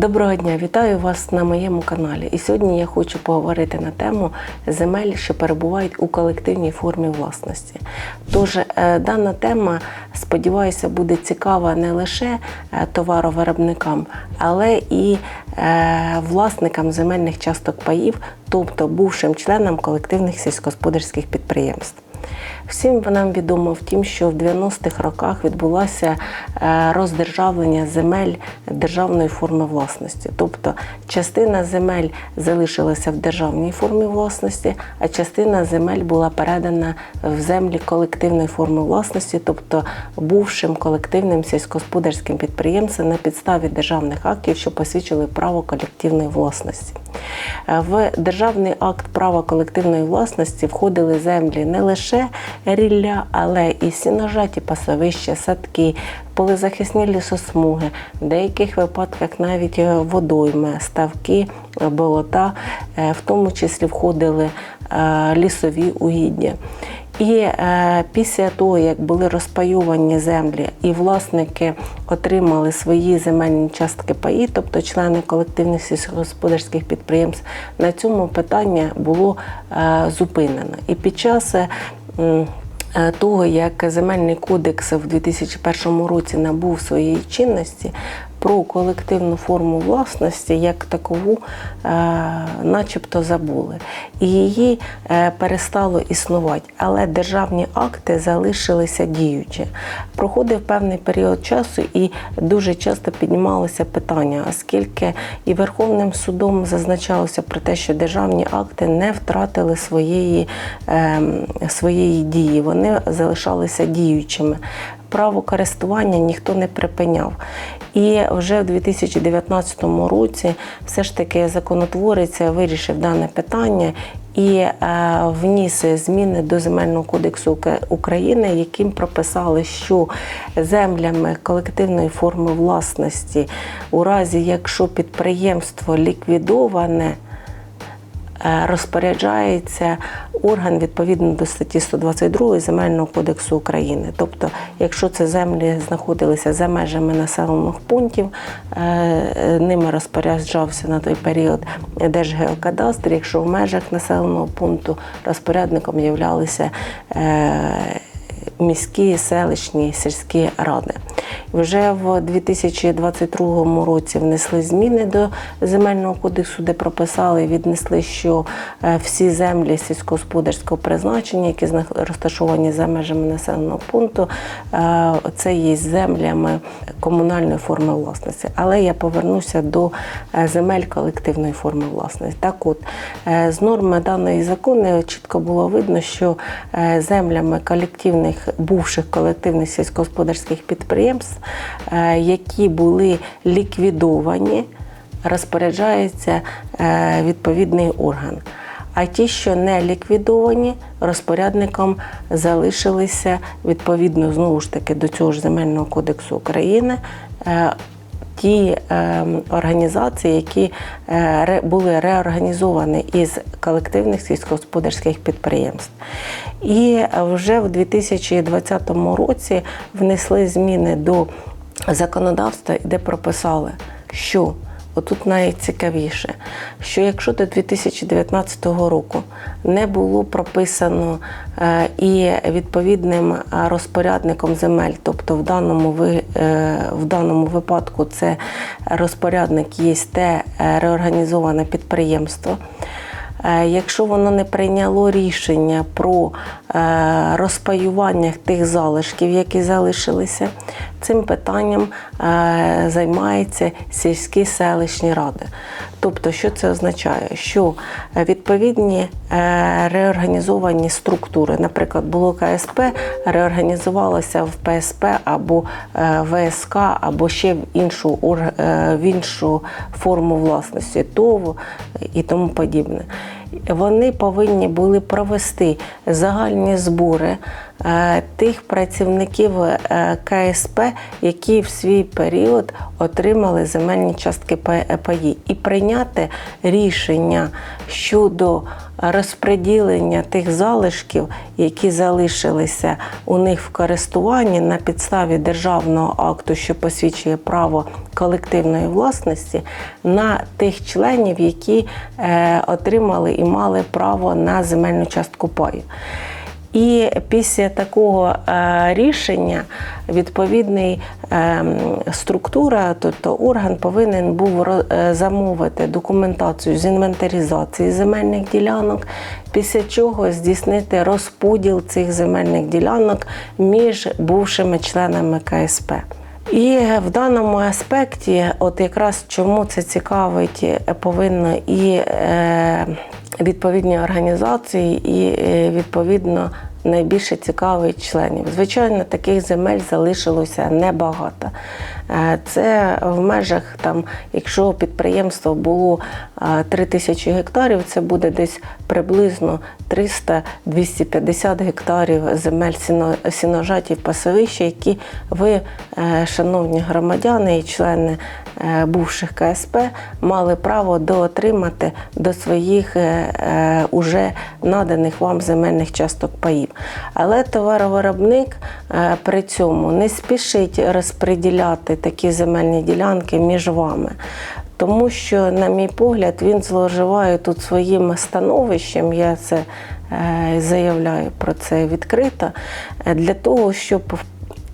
Доброго дня, вітаю вас на моєму каналі. І сьогодні я хочу поговорити на тему земель, що перебувають у колективній формі власності. Тож е, дана тема, сподіваюся, буде цікава не лише е, товаровиробникам, але і е, власникам земельних часток паїв, тобто бувшим членам колективних сільськогосподарських підприємств. Всім нам відомо втім, що в 90-х роках відбулося е, роздержавлення земель державної форми власності. Тобто частина земель залишилася в державній формі власності, а частина земель була передана в землі колективної форми власності, тобто бувшим колективним сільськогосподарським підприємствам на підставі державних актів, що посвідчили право колективної власності. Е, В державний акт права колективної власності входили землі не лише рілля, але і сіножаті пасовища, садки, полезахисні лісосмуги, в деяких випадках навіть е, водойми, ставки, болота, е, в тому числі входили е, лісові угіддя. І е, після того, як були розпаювані землі, і власники отримали свої земельні частки паї, тобто члени колективних сільськогосподарських підприємств, на цьому питання було е, зупинено. І під час того, як земельний кодекс в 2001 році набув своєї чинності, про колективну форму власності як такову, е, начебто забули. І її е, перестало існувати. Але державні акти залишилися діючі. Проходив певний період часу, і дуже часто піднімалося питання, оскільки і Верховним судом зазначалося про те, що державні акти не втратили своєї, е, своєї дії, вони залишалися діючими. Право користування ніхто не припиняв. І вже в 2019 році все ж таки законотворець вирішив дане питання і е, вніс зміни до Земельного кодексу України, яким прописали, що землями колективної форми власності, у разі якщо підприємство ліквідоване, розпоряджається орган відповідно до статті 122 Земельного кодексу України. Тобто, якщо це землі знаходилися за межами населених пунктів, е, ними розпоряджався на той період Держгеокадастр. Якщо в межах населеного пункту розпорядником являлися е, міські, селищні, сільські ради. Вже в 2022 році внесли зміни до земельного кодексу, де прописали і віднесли, що е, всі землі сільськогосподарського призначення, які розташовані за межами населеного пункту, е, це є землями комунальної форми власності. Але я повернуся до е, земель колективної форми власності. Так от, з норми даної закону чітко було видно, що землями колективних бувших колективних сільськогосподарських підприємств, е, які були ліквідовані, розпоряджається е, відповідний орган. А ті, що не ліквідовані, розпорядником залишилися відповідно знову ж таки до цього ж земельного кодексу України. Ті е, організації, які е, були реорганізовані із колективних сільськогосподарських підприємств. І вже в 2020 році внесли зміни до законодавства, де прописали, що Отут найцікавіше, що якщо до 2019 року не було прописано е, і відповідним е, розпорядником земель, тобто в даному, е, в даному випадку це розпорядник є те реорганізоване підприємство, Якщо воно не прийняло рішення про е, розпаювання тих залишків, які залишилися, цим питанням е, займаються сільські селищні ради. Тобто, що це означає? Що відповідні е, реорганізовані структури, наприклад, було КСП, реорганізувалося в ПСП або ВСК, або ще в іншу, в іншу форму власності, ТОВ і тому подібне. Вони повинні були провести загальні збори тих працівників е, КСП, які в свій період отримали земельні частки па- паї, і прийняти рішення щодо розподілення тих залишків, які залишилися у них в користуванні на підставі державного акту, що посвідчує право колективної власності, на тих членів, які е, отримали і мали право на земельну частку паю. І після такого е, рішення відповідний е, структура, тобто орган повинен був е, замовити документацію з інвентаризації земельних ділянок, після чого здійснити розподіл цих земельних ділянок між бувшими членами КСП. І в даному аспекті, от якраз чому це цікавить, е, повинно і відповідні організації, і е, відповідно найбільше цікавить членів. Звичайно, таких земель залишилося небагато. Е, Це в межах там, якщо підприємство було е, 3 тисячі гектарів, це буде десь приблизно 300-250 гектарів земель сіножатів пасовища, які ви, е, шановні громадяни і члени е, бувших КСП, мали право доотримати до своїх е, е, уже наданих вам земельних часток паїв. Але товаровиробник е, при цьому не спішить розподіляти такі земельні ділянки між вами. Тому що, на мій погляд, він зловживає тут своїм становищем. Я це е, заявляю про це відкрито, е, для того, щоб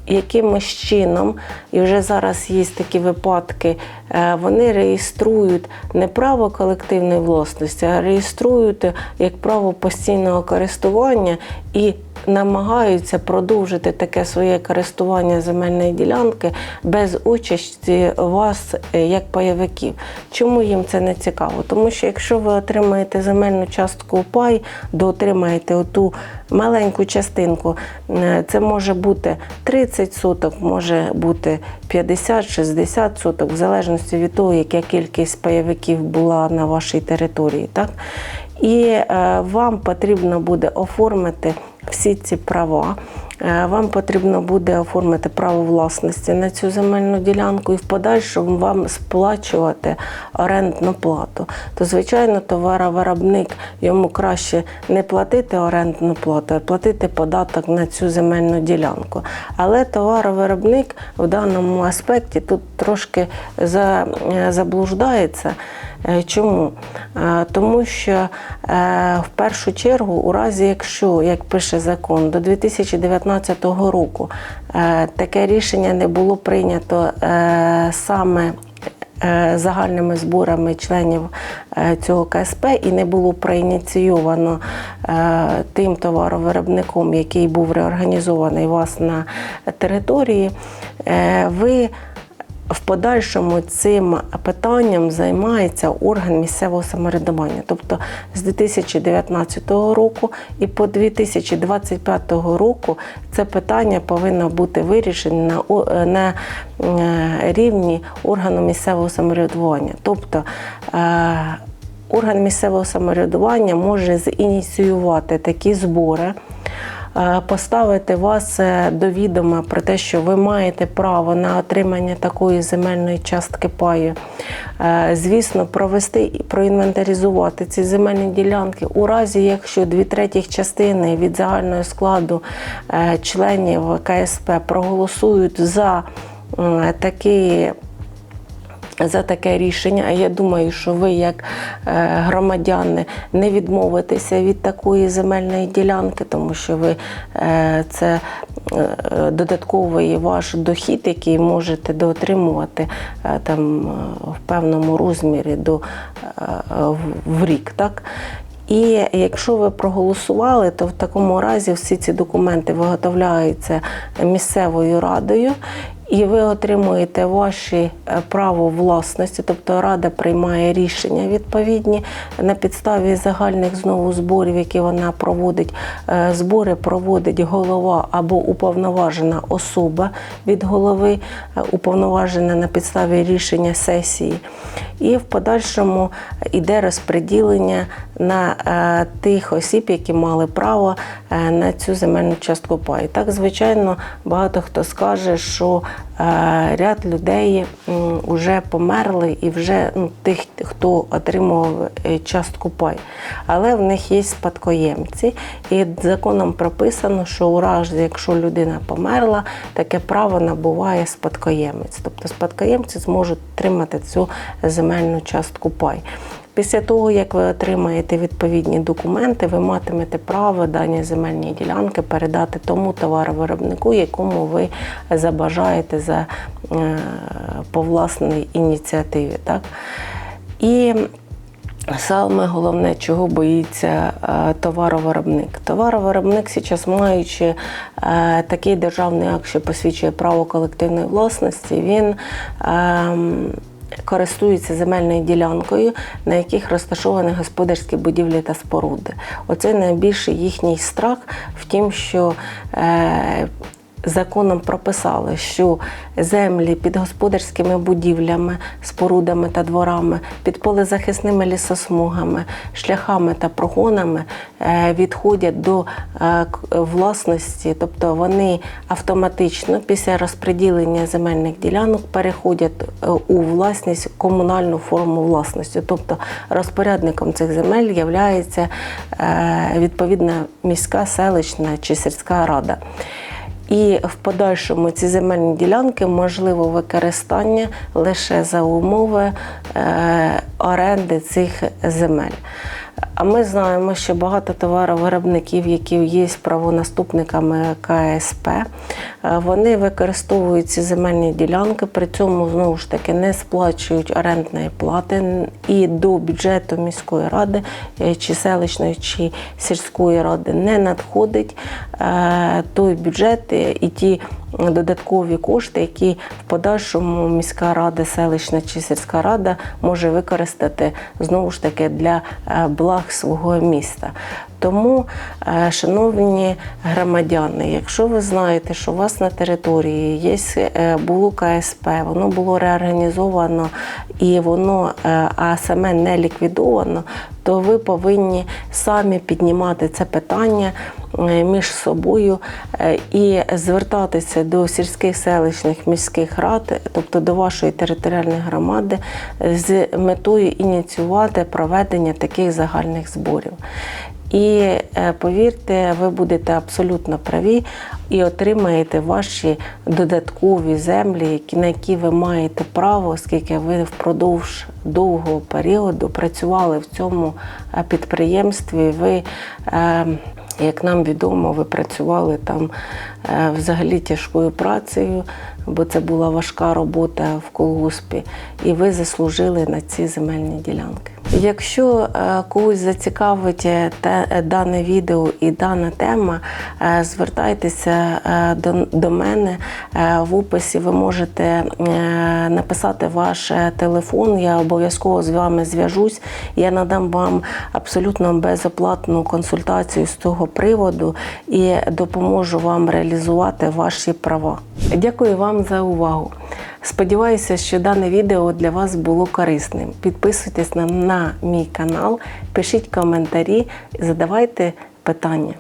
якимось чином, і вже зараз є такі випадки, е, вони реєструють не право колективної власності, а реєструють як право постійного користування і намагаються продовжити таке своє користування земельної ділянки без участі вас е, як пайовиків. Чому їм це не цікаво? Тому що якщо ви отримаєте земельну частку пай, доотримаєте оту маленьку частинку, е, це може бути 30 соток, може бути 50-60 соток, в залежності від того, яка кількість пайовиків була на вашій території. Так? І е, вам потрібно буде оформити всі ці права. Е, Вам потрібно буде оформити право власності на цю земельну ділянку і в подальшому вам сплачувати орендну плату. То, звичайно, товаровиробник йому краще не платити орендну плату, а платити податок на цю земельну ділянку. Але товаровиробник в даному аспекті тут трошки е, заблуждається. Е, Чому? Е, Тому що е, в першу чергу, у разі, якщо, як пише закон, до 2019 року таке рішення не було прийнято саме загальними зборами членів цього КСП і не було проініційовано тим товаровиробником, який був реорганізований вас на території, ви в подальшому цим питанням займається орган місцевого самоврядування. Тобто з 2019 року і по 2025 року це питання повинно бути вирішено на, на е, рівні органу місцевого самоврядування. Тобто е, орган місцевого самоврядування може зініціювати такі збори е, поставити вас е, до відома про те, що ви маєте право на отримання такої земельної частки паю. Е, Звісно, провести і проінвентаризувати ці земельні ділянки у разі, якщо дві третіх частини від загального складу е, членів КСП проголосують за м, такий за таке рішення. А я думаю, що ви, як е, громадяни, не відмовитеся від такої земельної ділянки, тому що ви е, це е, додатковий ваш дохід, який можете доотримувати там в певному розмірі до, в рік. Так? І якщо ви проголосували, то в такому разі всі ці документи виготовляються місцевою радою. І ви отримуєте ваші е, право власності, тобто рада приймає рішення відповідні на підставі загальних знову зборів, які вона проводить. Е, Збори проводить голова або уповноважена особа від голови, е, уповноважена на підставі рішення сесії. І в подальшому йде розподілення на е, тих осіб, які мали право е, на цю земельну частку паю. Так, звичайно, багато хто скаже, що е, ряд людей вже померли і вже ну, тих, хто отримував частку пай. Але в них є спадкоємці, і законом прописано, що у разі, якщо людина померла, таке право набуває спадкоємець. Тобто спадкоємці зможуть отримати цю земельну частку пай. Після того, як ви отримаєте відповідні документи, ви матимете право дані земельні ділянки передати тому товаровиробнику, якому ви забажаєте за, е, по власній ініціативі. Так? І Саме головне, чого боїться е, товаровиробник. Товаровиробник, зараз маючи е, такий державний акт, що посвідчує право колективної власності, він ем, користуються земельною ділянкою, на яких розташовані господарські будівлі та споруди. Оце найбільший їхній страх в тім, що е, Законом прописали, що землі під господарськими будівлями, спорудами та дворами, під полезахисними лісосмугами, шляхами та прогонами е, відходять до е, власності, тобто вони автоматично після розподілення земельних ділянок переходять е, у власність комунальну форму власності. Тобто розпорядником цих земель є відповідна міська, селищна чи сільська рада. І в подальшому ці земельні ділянки можливо використання лише за умови е, оренди цих земель. А ми знаємо, що багато товаровиробників, які є правонаступниками КСП, е, вони використовують ці земельні ділянки, при цьому знову ж таки не сплачують орендної плати і до бюджету міської ради е, чи селищної чи сільської ради не надходить е, той бюджет і ті додаткові кошти, які в подальшому міська рада, селищна чи сільська рада може використати знову ж таки для е, благ свого міста. Тому, е, шановні громадяни, якщо ви знаєте, що у вас на території є е, було КСП, воно було реорганізовано і воно е, а саме не ліквідовано, то ви повинні самі піднімати це питання між собою і звертатися до сільських селищних міських рад, тобто до вашої територіальної громади, з метою ініціювати проведення таких загальних зборів. І е, повірте, ви будете абсолютно праві і отримаєте ваші додаткові землі, на які ви маєте право, оскільки ви впродовж довгого періоду працювали в цьому е, підприємстві. Ви, е, як нам відомо, ви працювали там взагалі тяжкою працею, бо це була важка робота в колгоспі, і ви заслужили на ці земельні ділянки. Якщо е, когось зацікавить е, е, дане відео і дана тема, звертайтеся до, до мене. В описі ви можете написати ваш телефон. Я обов'язково з вами зв'яжусь. Я надам вам абсолютно безоплатну консультацію з цього приводу і допоможу вам реалізувати ваші права. Дякую вам за увагу. Сподіваюся, що дане відео для вас було корисним. Підписуйтесь на, на мій канал, пишіть коментарі, задавайте питання.